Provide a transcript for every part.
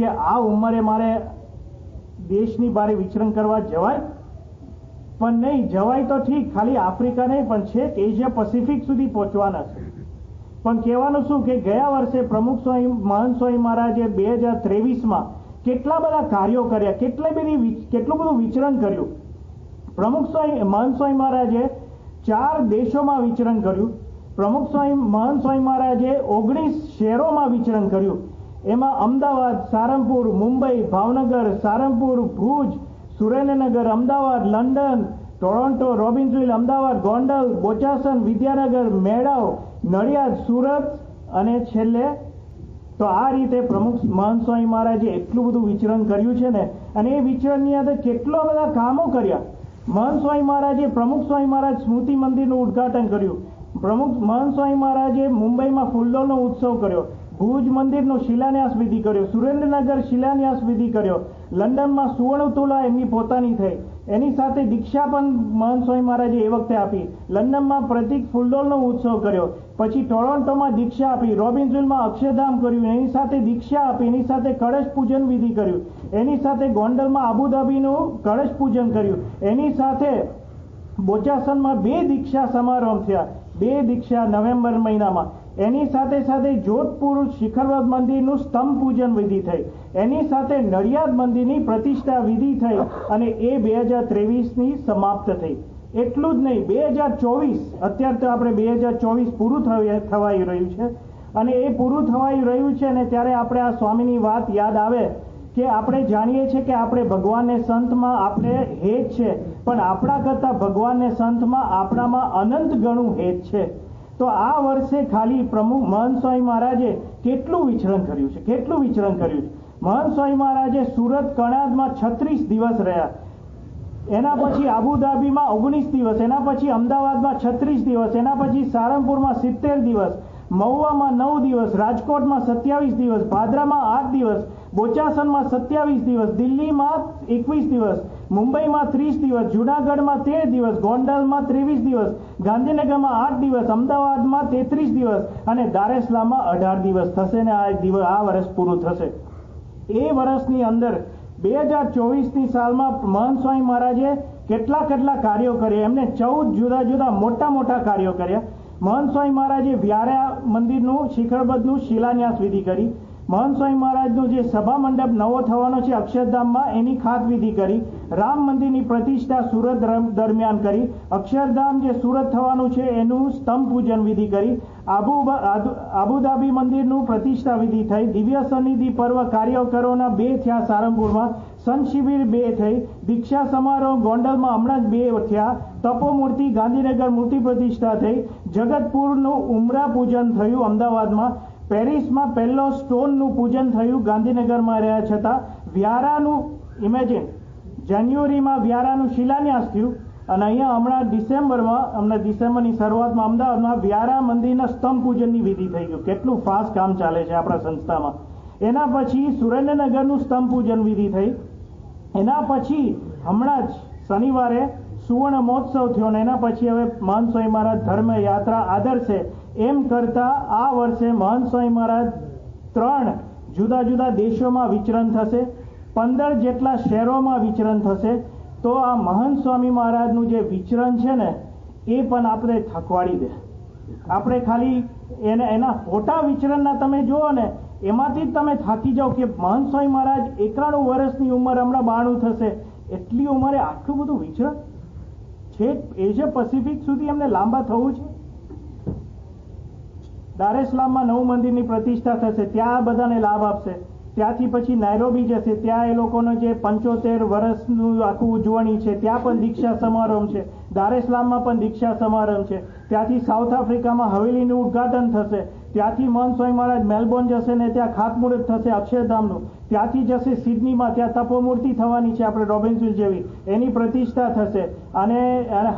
કે આ ઉંમરે મારે દેશની બારે વિચરણ કરવા જવાય? પણ નહીં, જવાય તો ઠીક, ખાલી આફ્રિકા નહીં, પણ છેક એશિયા પેસિફિક સુધી પહોંચવાના છે. પણ કહેવાનું શું કે ગયા વર્ષે પ્રમુખ સ્વામી મહંત સ્વામી મહારાજે બે હજાર ત્રેવીસમાં કેટલા બધા કાર્યો કર્યા, કેટલી બધી કેટલું બધું વિચરણ કર્યું? પ્રમુખ સ્વામી મહંત સ્વામી મહારાજે ચાર દેશોમાં વિચરણ કર્યું. પ્રમુખ સ્વામી મહંત સ્વામી મહારાજે ઓગણીસ શહેરોમાં વિચરણ કર્યું. એમાં Ahmedabad, Sarangpur, Mumbai, Bhavnagar, Sarangpur, Bhuj, Surendranagar, Ahmedabad, London, Toronto, Robbinsville, Ahmedabad, Gondal, Bochasan, Vidyanagar, મેળાવ, Nadiad, Surat અને છેલ્લે તો આ રીતે પ્રમુખ મહંત સ્વામી મહારાજે એટલું બધું વિચરણ કર્યું છે ને, અને એ વિચરણની અંદર કેટલા બધા કામો કર્યા. મહંત સ્વામી મહારાજે, પ્રમુખ સ્વામી મહારાજ સ્મૃતિ મંદિરનું ઉદ્ઘાટન કર્યું. પ્રમુખ મહંત સ્વામી મહારાજે મુંબઈમાં ફૂલોનો ઉત્સવ કર્યો. ભુજ મંદિરનો શિલાન્યાસ વિધિ કર્યો, સુરેન્દ્રનગર શિલાન્યાસ વિધિ કર્યો. લંડનમાં સુવર્ણ તુલા એમની પોતાની થઈ. એની સાથે દીક્ષા પણ મહંત સ્વામી મહારાજે એ વખતે આપી. લંડનમાં પ્રતિક ફૂલડોલનો ઉત્સવ કર્યો. પછી ટોરોન્ટોમાં દીક્ષા આપી. રોબિન્સવિલમાં અક્ષરધામ કર્યું. એની સાથે દીક્ષા આપી. એની સાથે કળશ પૂજન વિધિ કર્યું. એની સાથે ગોંડલમાં આબુધાબીનું કળશ પૂજન કર્યું. એની સાથે બોચાસનમાં બે દીક્ષા સમારંભ થયા. બે દીક્ષા નવેમ્બર મહિનામાં. એની સાથે સાથે જોધપુર શિખરવદ મંદિરનું સ્તંભ પૂજન વિધિ થઈ. એની સાથે નડિયાદ મંદિરની પ્રતિષ્ઠા વિધિ થઈ અને એ બે હજાર ત્રેવીસની સમાપ્ત થઈ. એટલું જ નહીં, બે હજાર ચોવીસ, અત્યારે તો આપણે બે હજાર ચોવીસ પૂરું થવા- થવાઈ રહ્યું છે. અને એ પૂરું થવાઈ રહ્યું છે અને ત્યારે આપણે આ સ્વામીની વાત યાદ આવે કે આપણે જાણીએ છીએ કે આપણે ભગવાનને સંતમાં આપણે હેત છે, પણ આપણા કરતાં ભગવાનને સંતમાં આપણામાં અનંત ગણું હેત છે. તો આ વર્ષે ખાલી પ્રમુખ મહંત સ્વામી મહારાજે કેટલું વિચરણ કર્યું છે? કેટલું વિચરણ કર્યું છે? મહંત સ્વામી મહારાજે સુરત કણાદમાં છત્રીસ દિવસ રહ્યા. એના પછી આબુધાબીમાં ઓગણીસ દિવસ, એના પછી અમદાવાદમાં છત્રીસ દિવસ, એના પછી સારંગપુરમાં સિત્તેર દિવસ, મહુવામાં નવ દિવસ, રાજકોટમાં સત્યાવીસ દિવસ, ભાદરામાં આઠ દિવસ બોચાસનમાં સત્યાવીસ દિવસ, દિલ્હીમાં એકવીસ દિવસ મુંબઈમાં ત્રીસ દિવસ, જુનાગઢમાં તેર દિવસ, ગોંડલમાં ત્રેવીસ દિવસ, ગાંધીનગરમાં આઠ દિવસ, અમદાવાદમાં તેત્રીસ દિવસ અને દારેસલામાં અઢાર દિવસ થશે ને આ દિવસ, આ વર્ષ પૂરું થશે. એ વર્ષની અંદર બે હજાર ચોવીસની સાલમાં મહંત સ્વામી મહારાજે કેટલા કેટલા કાર્યો કર્યા? એમને ચૌદ જુદા જુદા મોટા મોટા કાર્યો કર્યા. મહંત સ્વામી મહારાજે વ્યારા મંદિરનું, શિખરબદ્ધનું શિલાન્યાસ વિધિ કરી. મહંત સ્વામી મહારાજનું જે સભા મંડપ નવો થવાનો છે અક્ષરધામમાં, એની ખાત વિધિ કરી. રામ મંદિરની પ્રતિષ્ઠા સુરત દરમ- દરમિયાન કરી. અક્ષરધામ જે સુરત થવાનું છે, એનું સ્તંભ પૂજન વિધિ કરી. આબુ આબુધાબી મંદિરનું પ્રતિષ્ઠા વિધિ થઈ. દિવ્ય સનિધિ પર્વ કાર્યકરોના બે થયા સારંગપુરમાં. સંત શિબિર બે થઈ. દીક્ષા સમારોહ ગોંડલમાં હમણાં જ બે થયા. તપોમૂર્તિ ગાંધીનગર મૂર્તિ પ્રતિષ્ઠા થઈ. જગતપુરનું ઉમરા પૂજન થયું અમદાવાદમાં. પેરિસમાં પહેલો સ્ટોનનું પૂજન થયું ગાંધીનગરમાં રહ્યા છતાં. વ્યારાનું ઇમેજિન જાન્યુઆરીમાં વ્યારાનું શિલાન્યાસ થયું અને અહીંયા હમણાં ડિસેમ્બરમાં હમણાં ડિસેમ્બરની શરૂઆતમાં અમદાવાદમાં વ્યારા મંદિરના સ્તંભ પૂજનની વિધિ થઈ ગયું. કેટલું ફાસ્ટ કામ ચાલે છે આપણા સંસ્થામાં. એના પછી સુરેન્દ્રનગરનું સ્તંભ પૂજન વિધિ થઈ. એના પછી હમણાં જ શનિવારે સુવર્ણ મહોત્સવ થયો અને એના પછી હવે મહંત સ્વામી મહારાજ ધર્મ યાત્રા આદર્શે. એમ કરતા આ વર્ષે મહંત સ્વામી મહારાજ ત્રણ જુદા જુદા દેશોમાં વિચરણ થશે. પંદર જેટલા શહેરોમાં વિચરણ થશે, તો આ મહંત સ્વામી મહારાજનું જે વિચરણ છે ને, એ પણ આપણે થકવાડી દે. આપણે ખાલી એને, એના ફોટા વિચરણના તમે જુઓ ને, એમાંથી જ તમે થાકી જાઓ કે મહંત સ્વામી મહારાજ એકાણું વર્ષની ઉંમર, હમણાં બાણું થશે. એટલી ઉંમરે આટલું બધું વિચરણ? છેક એશિયા પેસિફિક સુધી એમને લાંબા થવું છે? દારેસલામમાં નવું મંદિરની પ્રતિષ્ઠા થશે, ત્યાં બધાને લાભ આપશે. ત્યાંથી પછી નાયરોબી જશે. ત્યાં એ લોકોનો જે પંચોતેર વર્ષનું આખું ઉજવણી છે, ત્યાં પણ દીક્ષા સમારંભ છે. દારેસલામમાં પણ દીક્ષા સમારંભ છે. ત્યાંથી સાઉથ આફ્રિકામાં હવેલીનું ઉદ્ઘાટન થશે. ત્યાંથી મન સ્વામી મહારાજ મેલબોર્ન જશે ને ત્યાં ખાતમુહૂર્ત થશે અક્ષરધામનું. ત્યાંથી જશે સિડનીમાં, ત્યાં તપોમૂર્તિ થવાની છે આપણે રોબિન્સન જેવી. એની પ્રતિષ્ઠા થશે અને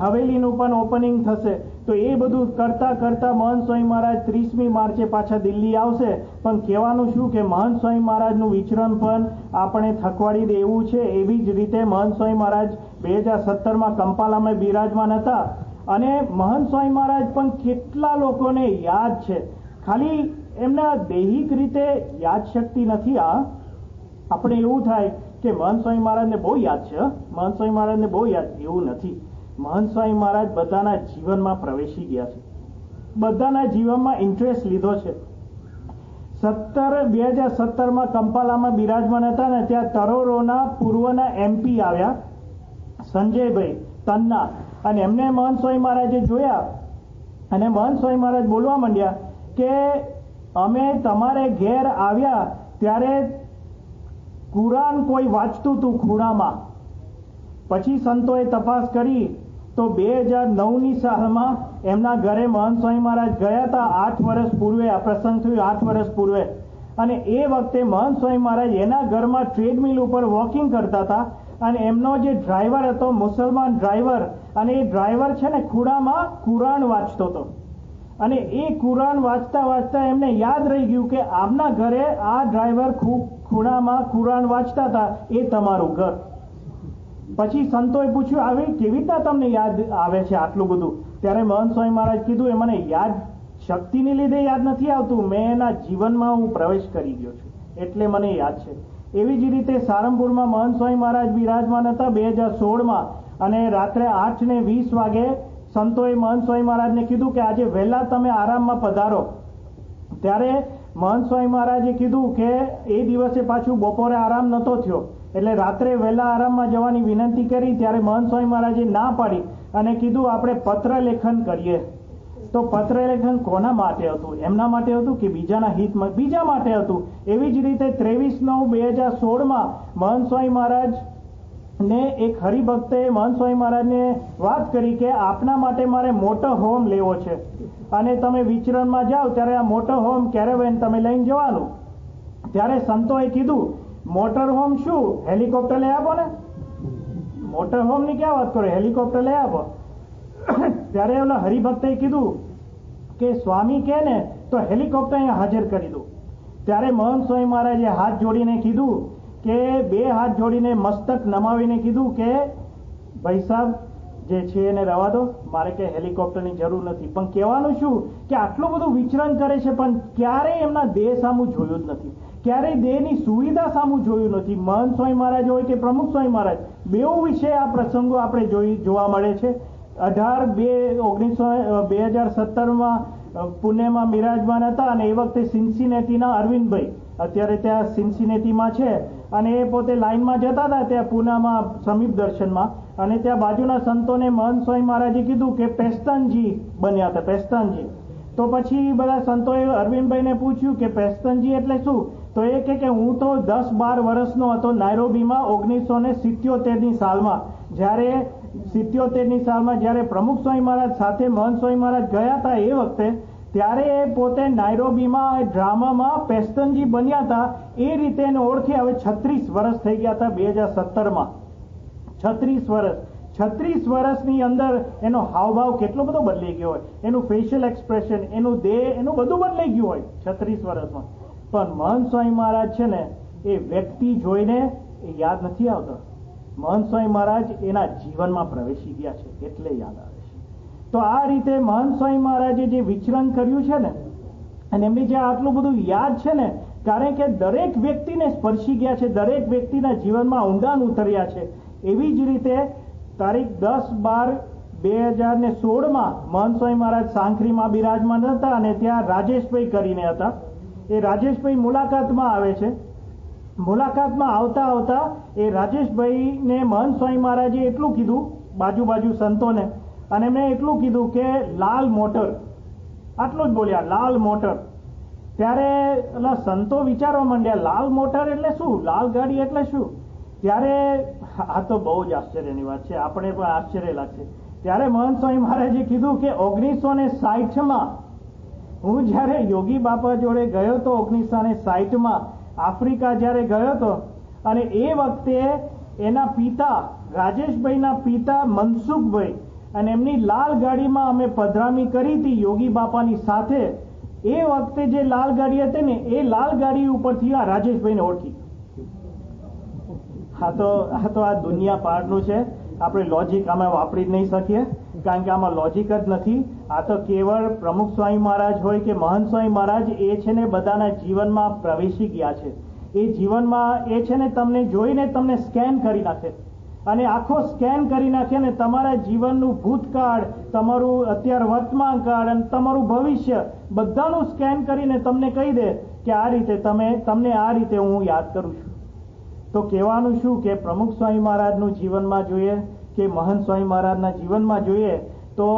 હવેલીનું પણ ઓપનિંગ થશે. તો એ બધું કરતા કરતા મહંત સ્વામી મહારાજ ત્રીસમી માર્ચે પાછા દિલ્હી આવશે. પણ કહેવાનું શું કે મહંત સ્વામી મહારાજનું વિચરણ પણ આપણે થકવાડી દેવું છે એવી જ રીતે મહંત સ્વામી મહારાજ બે હજાર સત્તરમાં કંપાલામાં બિરાજમાન હતા. અને મહંત સ્વામી મહારાજ પણ કેટલા લોકોને યાદ છે. ખાલી એમના દૈહિક રીતે યાદ શક્તિ નથી આ આપણે એવું થાય કે મહંત સ્વામી મહારાજને બહુ યાદ છે? મહંત સ્વામી મહારાજને બહુ યાદ. એવું નથી મહંત સ્વામી મહારાજ બધાના જીવનમાં પ્રવેશી ગયા છે બધાના જીવનમાં ઇન્ટરેસ્ટ લીધો છે સત્તર, બે હજાર સત્તરમાં કંપાલામાં બિરાજમાન હતા ને, ત્યાં તરોરોના પૂર્વના એમપી આવ્યા, સંજયભાઈ તન્ના અને એમને મહંત સ્વામી મહારાજે જોયા અને મહંત સ્વામી મહારાજ બોલવા માંડ્યા કે, અમે તમારે ઘેર આવ્યા ત્યારે કુરાન કોઈ વાંચતું હતું ખૂણામાં? પછી સંતોએ તપાસ કરી તો બે હજાર નવની સાલમાં એમના ઘરે મહંત સ્વામી મહારાજ ગયા હતા આઠ વર્ષ પૂર્વે, આ પ્રસંગ થયો આઠ વર્ષ પૂર્વે. અને એ વખતે મહંત સ્વામી મહારાજ એના ઘરમાં ટ્રેડમિલ ઉપર વોકિંગ કરતા હતા અને એમનો જે ડ્રાઈવર હતો, મુસલમાન ડ્રાઈવર, અને એ ડ્રાઈવર છે ને, ખૂણામાં કુરાન વાંચતો હતો. અને એ કુરાન વાંચતા વાંચતા એમને યાદ રહી ગયું કે આમના ઘરે આ ડ્રાઈવર ખૂણામાં કુરાન વાંચતા હતા, એ તમારું ઘર. પછી સંતોએ પૂછ્યું, આવી કેવી રીતના તમને યાદ આવે છે આટલું બધું? ત્યારે મહંત સ્વામી મહારાજ કીધું, એ મને યાદ શક્તિને લીધે યાદ નથી આવતું. મેં એના જીવનમાં હું પ્રવેશ કરી ગયો છું. એટલે મને યાદ છે. એવી જ રીતે સારંગપુરમાં મહંત સ્વામી મહારાજ બિરાજમાન હતા બે હજાર સોળમાં. અને રાત્રે આઠ ને વીસ વાગે સંતોએ મહંત સ્વામી મહારાજને કીધું કે આજે વહેલા તમે આરામમાં પધારો. ત્યારે મહંત સ્વામી મહારાજે કીધું કે એ દિવસે પાછું બપોરે આરામ નહોતો થયો. એટલે રાત્રે વહેલા આરામમાં જવાની વિનંતી કરી, ત્યારે મહંત સ્વામી મહારાજે ના પાડી અને કીધું, આપણે પત્ર લેખન કરીએ. તો પત્ર લેખન કોના માટે હતું? એમના માટે હતું કે બીજાના હિતમાં બીજા માટે હતું? એવી જ રીતે ત્રેવીસ નવ બે હજાર સોળમાં મહંત સ્વામી મહારાજ ને એક હરિભક્તે મહંત સ્વામી મહારાજને વાત કરી કે આપના માટે મારે મોટો હોમ લેવો છે. અને તમે વિચરણમાં જાઓ ત્યારે આ મોટો હોમ કેરેવેન તમે લઈને જવાનું. ત્યારે સંતોએ કીધું, મોટર હોમ શું? હેલિકોપ્ટર લઈ આપો ને. મોટર હોમની ક્યાં વાત કરો? હેલિકોપ્ટર લઈ આપો. ત્યારે ઓલા હરિભક્તે કીધું કે, સ્વામી કે ને, તો હેલિકોપ્ટર અહીંયા હાજર કરી દો. ત્યારે મહંત સ્વામી મહારાજે હાથ જોડીને કીધું કે બે હાથ જોડીને મસ્તક નમાવીને કીધું કે, ભાઈ સાહેબ જે છે એને રવા દો. મારે કે હેલિકોપ્ટરની જરૂર નથી. પણ કહેવાનું શું? કે આટલું બધું વિચરણ કરે છે, પણ ક્યારેય એમના દેહ સામું જોયું જ નથી. ક્યારેય દેહની સુવિધા સામું જોયું નથી. મહંત સ્વામી મહારાજ હોય કે પ્રમુખ સ્વામી મહારાજ, બેઉ વિશે આ પ્રસંગો આપણે જોઈ, જોવા મળે છે. અઢાર બે ઓગણીસો બે હજાર સત્તરમાં પુણેમાં બિરાજમાન હતા અને એ વખતે સિન્સિનેટીના અરવિંદભાઈ. અત્યારે ત્યાં સિન્સિનેટીમાં છે. અને એ પોતે લાઇનમાં જતા હતા ત્યાં પૂનામાં સમીપ દર્શનમાં. અને ત્યાં બાજુના સંતોને મહંત સ્વામી મહારાજે કીધું કે પેસ્તનજી બન્યા હતા, પેસ્તનજી. તો પછી બધા સંતોએ અરવિંદભાઈને પૂછ્યું કે પેસ્તનજી એટલે શું? તો એ કે હું તો દસ બાર વર્ષનો હતો નાયરોબીમાં ઓગણીસો ને સિત્યોતેરની સાલમાં. જ્યારે સિત્યોતેરની સાલમાં જ્યારે પ્રમુખ સ્વામી મહારાજ સાથે મહંત સ્વામી મહારાજ ગયા હતા એ વખતે ત્યારે એ પોતે નાયરોબીમાં ડ્રામામાં પેસ્તનજી બન્યા હતા. એ રીતે એને ઓળખી. હવે છત્રીસ વર્ષ થઈ ગયા હતા બે હજાર સત્તરમાં. છત્રીસ વર્ષ છત્રીસ વર્ષની અંદર એનો હાવભાવ કેટલો બધો બદલી ગયો હોય. એનું ફેશિયલ એક્સપ્રેશન એનું દેહ, એનું બધું બદલાઈ ગયું હોય છત્રીસ વર્ષમાં પણ મહંત સ્વામી મહારાજ છે ને, એ વ્યક્તિ જોઈને એ યાદ નથી આવતો. મહંત સ્વામી મહારાજ એના જીવનમાં પ્રવેશી ગયા છે. એટલે યાદ આવે. તો આ રીતે મહંત સ્વામી મહારાજે જે વિચરણ કર્યું છે ને, અને એમની જે આટલું બધું યાદ છે ને, કારણ કે દરેક વ્યક્તિને સ્પર્શી ગયા છે, દરેક વ્યક્તિના જીવનમાં ઊંડાણ ઉતર્યા છે. એવી જ રીતે તારીખ દસ બાર બે હજાર ને સોળમાં મહંત સ્વામી મહારાજ સાંખરીમાં બિરાજમાન હતા અને ત્યાં રાજેશભાઈ કરીને હતા. એ રાજેશભાઈ મુલાકાતમાં આવે છે. મુલાકાતમાં આવતા આવતા એ રાજેશભાઈને મહંત સ્વામી મહારાજે એટલું કીધું, બાજુ બાજુ સંતોને અને મેં એટલું કીધું કે લાલ મોટર, આટલું જ બોલ્યા, લાલ મોટર. ત્યારે એટલે સંતો વિચારવા માંડ્યા, લાલ મોટર એટલે શું? લાલ ગાડી એટલે શું? ત્યારે, આ તો બહુ જ આશ્ચર્યની વાત છે, આપણે પણ આશ્ચર્ય લાગશે ત્યારે મહંત સ્વામી મહારાજે કીધું કે ઓગણીસો ને સાઠમાં હું જ્યારે યોગી બાપા જોડે ગયો હતો ઓગણીસો ને સાઠમાં આફ્રિકા જ્યારે ગયો હતો, અને એ વખતે એના પિતા, રાજેશભાઈના પિતા મનસુખભાઈ અને એમની લાલ ગાડીમાં અમે પધરામી કરી હતી યોગી બાપાની સાથે. એ વખતે જે લાલ ગાડી હતી ને, એ લાલ ગાડી ઉપરથી આ રાજેશભાઈને ઓળખી. હા તો હા તો આ દુનિયા પારનું છે. આપણે લોજિક આમાં વાપરી જ નહીં શકીએ, કારણ કે આમાં લોજિક જ નથી. આ તો કેવળ પ્રમુખ સ્વામી મહારાજ હોય કે મહંત સ્વામી મહારાજ, એ છે ને બધાના જીવનમાં પ્રવેશી ગયા છે. એ જીવનમાં એ છે ને તમને જોઈને તમને સ્કેન કરી નાખે. અને આખો સ્કેન કરી નાખે ને તમારા જીવનનું ભૂતકાળ, તમારું અત્યાર વર્તમાન કાળ અને તમારું ભવિષ્ય બધાનું સ્કેન કરીને તમને કહી દે કે આ રીતે તમે, તમને આ રીતે હું યાદ કરું છું. તો કહેવાનું શું કે પ્રમુખ સ્વામી મહારાજનું જીવનમાં જોઈએ કે મહંત સ્વામી મહારાજના જીવનમાં જોઈએ તો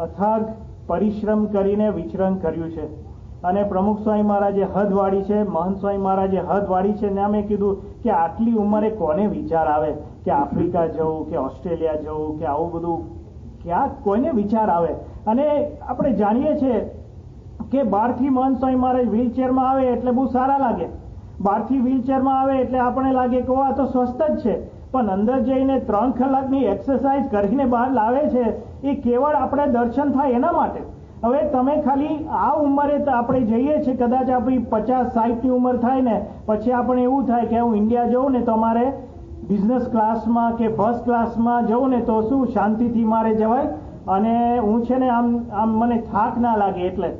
અથાગ પરિશ્રમ કરીને વિચરણ કર્યું છે. અને પ્રમુખ સ્વામી મહારાજે હદ વાળી છે, મહંત સ્વામી મહારાજે હદ વાળી છે, ને અમે કીધું કે આટલી ઉંમરે કોને વિચાર આવે કે આફ્રિકા જવું, કે ઓસ્ટ્રેલિયા જવું, કે આવું બધું ક્યાં કોઈને વિચાર આવે? અને આપણે જાણીએ છીએ કે બહારથી મહંત સ્વામી મહારાજ વ્હીલચેરમાં આવે એટલે બહુ સારા લાગે. બહારથી વ્હીલચેરમાં આવે એટલે આપણે લાગે કે આ તો સ્વસ્થ જ છે. પણ અંદર જઈને ત્રણ કલાકની એક્સરસાઇઝ કરીને બહાર લાવે છે, એ કેવળ આપણે દર્શન થાય એના માટે. હવે તમે ખાલી આ ઉંમરે આપણે જઈએ છીએ, કદાચ આપણી પચાસ સાઠની ઉંમર થાય ને, પછી આપણે એવું થાય કે હું ઇન્ડિયા જઉં ને તો મારે બિઝનેસ ક્લાસમાં કે ફર્સ્ટ ક્લાસમાં જઉં ને તો શું શાંતિથી મારે જવાય? અને હું છે ને આમ આમ મને થાક ના લાગે એટલે.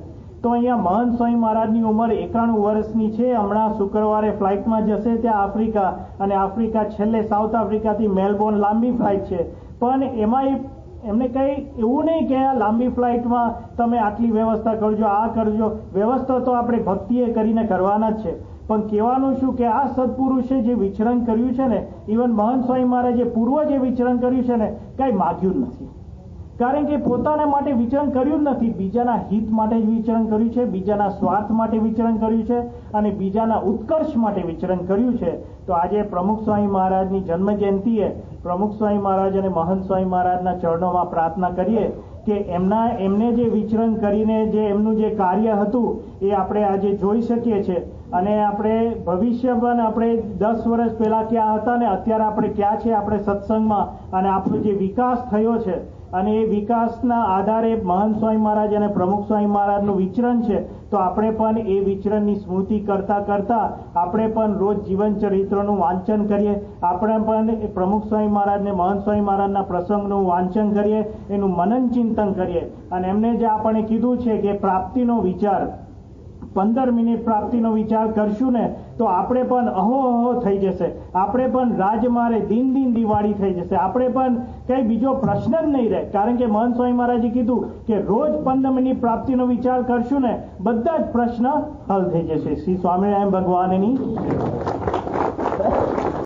તો અહીંયા મહંત સ્વામી મહારાજની ઉંમર એકાણું વર્ષની છે. હમણાં શુક્રવારે ફ્લાઇટમાં જશે ત્યાં આફ્રિકા, અને આફ્રિકા છેલ્લે સાઉથ આફ્રિકાથી મેલબોર્ન લાંબી ફ્લાઇટ છે. પણ એમાં એમને કંઈ એવું નહીં કે આ લાંબી ફ્લાઇટમાં તમે આટલી વ્યવસ્થા કરજો, આ કરજો. વ્યવસ્થા તો આપણે ભક્તિએ કરીને કરવાના જ છે. પણ કહેવાનું શું કે આ સત્પુરુષે જે વિચરણ કર્યું છે ને ઇવન મહંત સ્વામી મહારાજે પૂર્વ જે વિચરણ કર્યું છે ને, કાંઈ માગ્યું નથી. કારણ કે પોતાના માટે વિચરણ કર્યું જ નથી, બીજાના હિત માટે જ વિચરણ કર્યું છે, બીજાના સ્વાર્થ માટે વિચરણ કર્યું છે, અને બીજાના ઉત્કર્ષ માટે વિચરણ કર્યું છે. તો આજે પ્રમુખ સ્વામી મહારાજની જન્મ જયંતિએ પ્રમુખ સ્વામી મહારાજ અને મહંત સ્વામી મહારાજના ચરણોમાં પ્રાર્થના કરીએ કે એમના એમને જે વિચરણ કરીને જે એમનું જે કાર્ય હતું એ આપણે આજે જોઈ શકીએ છીએ. અને આપણે ભવિષ્ય પણ આપણે દસ વર્ષ પહેલા ક્યાં હતા ને અત્યારે આપણે ક્યાં છે આપણે સત્સંગમાં અને આપણો જે વિકાસ થયો છે અને એ વિકાસના આધારે મહંત સ્વામી મહારાજ અને પ્રમુખ સ્વામી મહારાજનું વિચરણ છે તો આપણે પણ એ વિચરણની સ્મૃતિ કરતા કરતા આપણે પણ રોજ જીવન ચરિત્રનું વાંચન કરીએ. આપણે પણ પ્રમુખ સ્વામી મહારાજને મહંત સ્વામી મહારાજના પ્રસંગનું વાંચન કરીએ, એનું મનન ચિંતન કરીએ. અને એમને જે આપણે કીધું છે કે પ્રાપ્તિનો વિચાર પંદર મિનિટ પ્રાપ્તિનો વિચાર કરશું ને, તો આપણે પણ અહો અહો થઈ જશે. આપણે પણ રાજમારે દિન દિન દિવાળી થઈ જશે. આપણે પણ કઈ બીજો પ્રશ્ન જ નહીં રહે. કારણ કે મહંત સ્વામી મહારાજે કીધું કે રોજ પંદર મિનિટ પ્રાપ્તિનો વિચાર કરશું ને, બધા જ પ્રશ્ન હલ થઈ જશે. શ્રી સ્વામિનારાયણ ભગવાનની